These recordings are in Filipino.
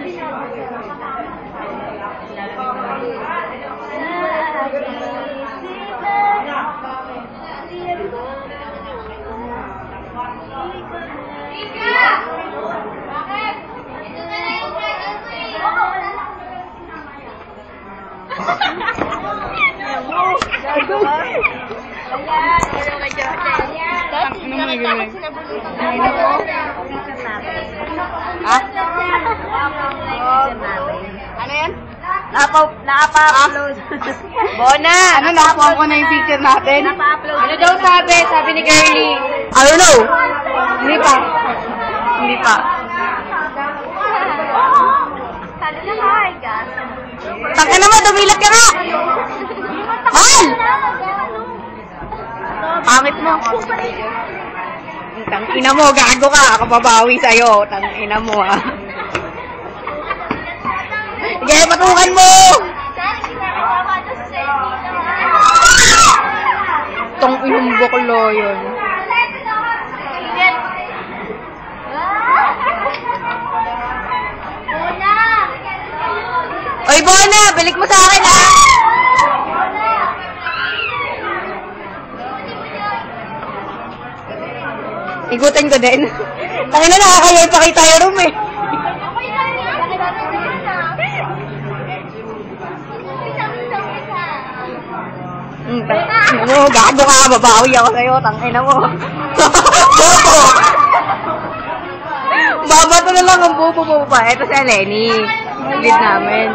Ayan, ayan. Tapos, sinabot. Ano mo gano'n? Sinabot. Napa, napa-upload. Bona! Ano, nakuha ko na yung picture natin? Napa-upload. Ano daw sabi? Sabi ni Girlie. I don't know. Hindi pa. Hindi pa. Sabi na hi, guys. Taka naman, dumilat ka nga! Mahal! Pangit mo. Tang ina mo, gago ka. Ako babawi sa'yo. Tang ina mo, ha. Sige, patukan mo! Tong inong buklo yun. Oy, Bona! Balik mo sa akin, ha? Igutin ko din. Tangina na, nakakaya ipakita yung room, eh. Hmm, mo, gago ka, babawi ako sa'yo, tangina mo. Bobo! Babato na lang ang bobo mo pa. Ito si Lenny. Lead namin.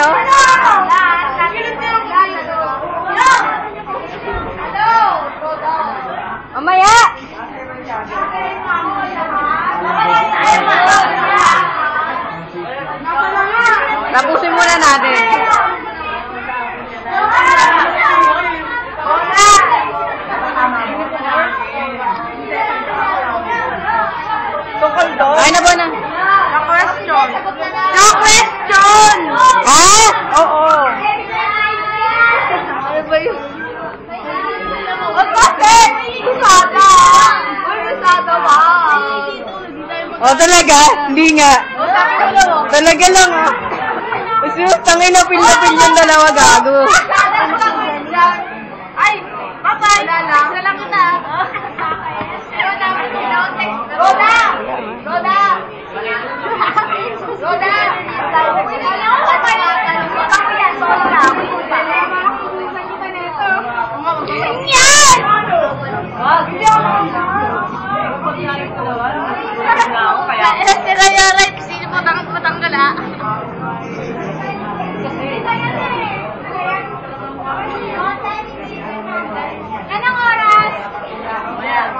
Talaga eh, no? Mamaya! Tapusin muna natin. Tungkol doon? Ay na ba na? Na-question. No question! Ha? Oo. Ano ba yun? At bakit? Usada. Uy, usada ba? O Oh, talaga? Hindi nga. Ko lang. oh. Talaga lang ah. Sus, tangin na pil-pil yung dalawa gago.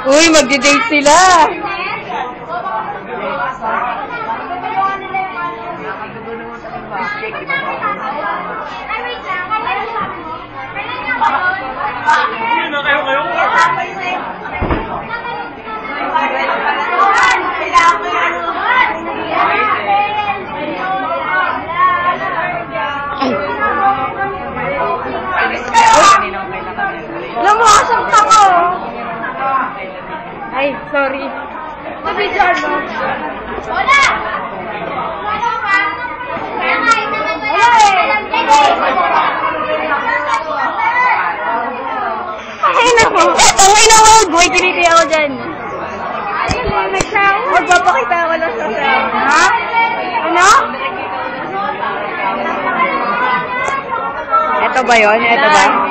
Uy, magdi-date sila. Ay, wait lang. Kailan na kayo? Alam sorry. Mabidyan mo. Wala! Wala ka? Kaya nga, itagal mo yan. Ay, naku. Tangay na wag. Boy, kiniti ako dyan. Magpapakita ako lang sa sound. Ha? Ano? Ito ba yon? Ito ba?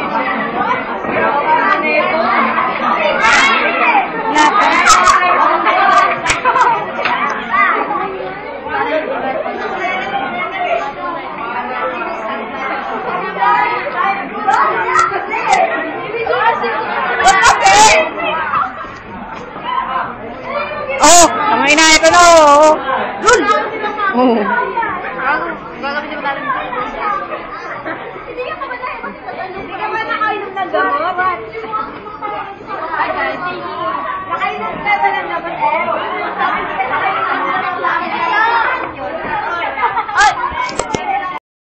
Ang ito na, oh. Lul! Oh. Gagawin niyo ba?